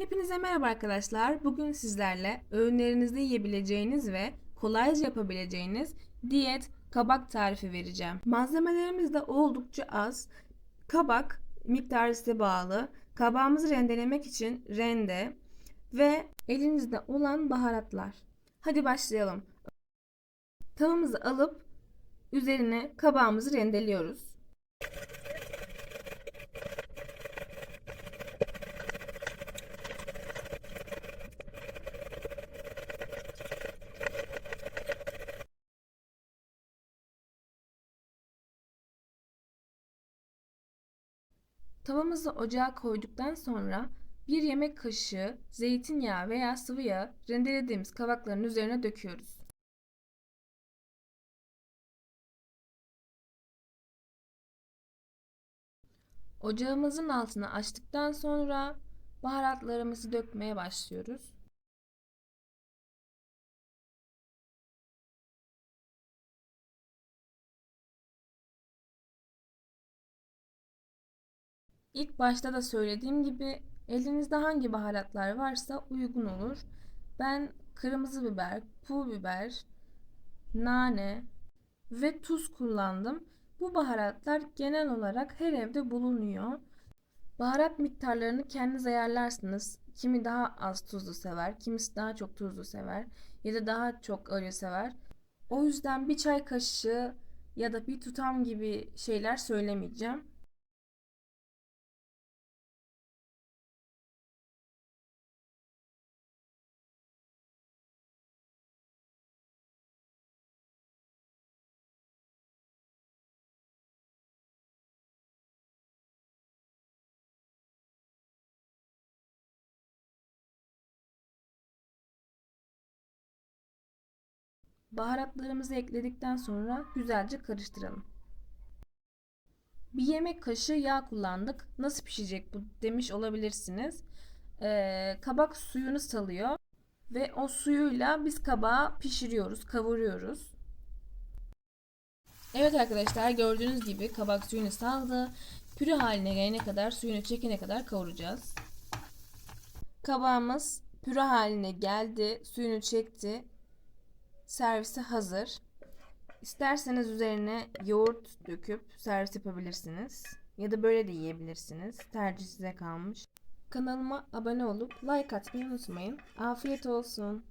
Hepinize merhaba arkadaşlar. Bugün sizlerle öğünlerinizde yiyebileceğiniz ve kolayca yapabileceğiniz diyet kabak tarifi vereceğim. Malzemelerimiz de oldukça az. Kabak miktarı size bağlı. Kabağımızı rendelemek için rende ve elinizde olan baharatlar. Hadi başlayalım. Tavamızı alıp üzerine kabağımızı rendeliyoruz. Tavamızı ocağa koyduktan sonra bir yemek kaşığı zeytinyağı veya sıvı yağ rendelediğimiz kabakların üzerine döküyoruz. Ocağımızın altını açtıktan sonra baharatlarımızı dökmeye başlıyoruz. İlk başta da söylediğim gibi elinizde hangi baharatlar varsa uygun olur. Ben kırmızı biber, pul biber, nane ve tuz kullandım. Bu baharatlar genel olarak her evde bulunuyor. Baharat miktarlarını kendiniz ayarlarsınız. Kimi daha az tuzlu sever, kimisi daha çok tuzlu sever ya da daha çok acı sever. O yüzden bir çay kaşığı ya da bir tutam gibi şeyler söylemeyeceğim. Baharatlarımızı ekledikten sonra güzelce karıştıralım. Bir yemek kaşığı yağ kullandık. Nasıl pişecek bu demiş olabilirsiniz. Ee, kabak suyunu salıyor ve o suyuyla biz kabağı pişiriyoruz, kavuruyoruz. Evet arkadaşlar gördüğünüz gibi kabak suyunu saldı. Püre haline gelene kadar, suyunu çekene kadar kavuracağız. Kabağımız püre haline geldi, suyunu çekti servise hazır. İsterseniz üzerine yoğurt döküp servis yapabilirsiniz. Ya da böyle de yiyebilirsiniz. Tercih size kalmış. Kanalıma abone olup like atmayı unutmayın. Afiyet olsun.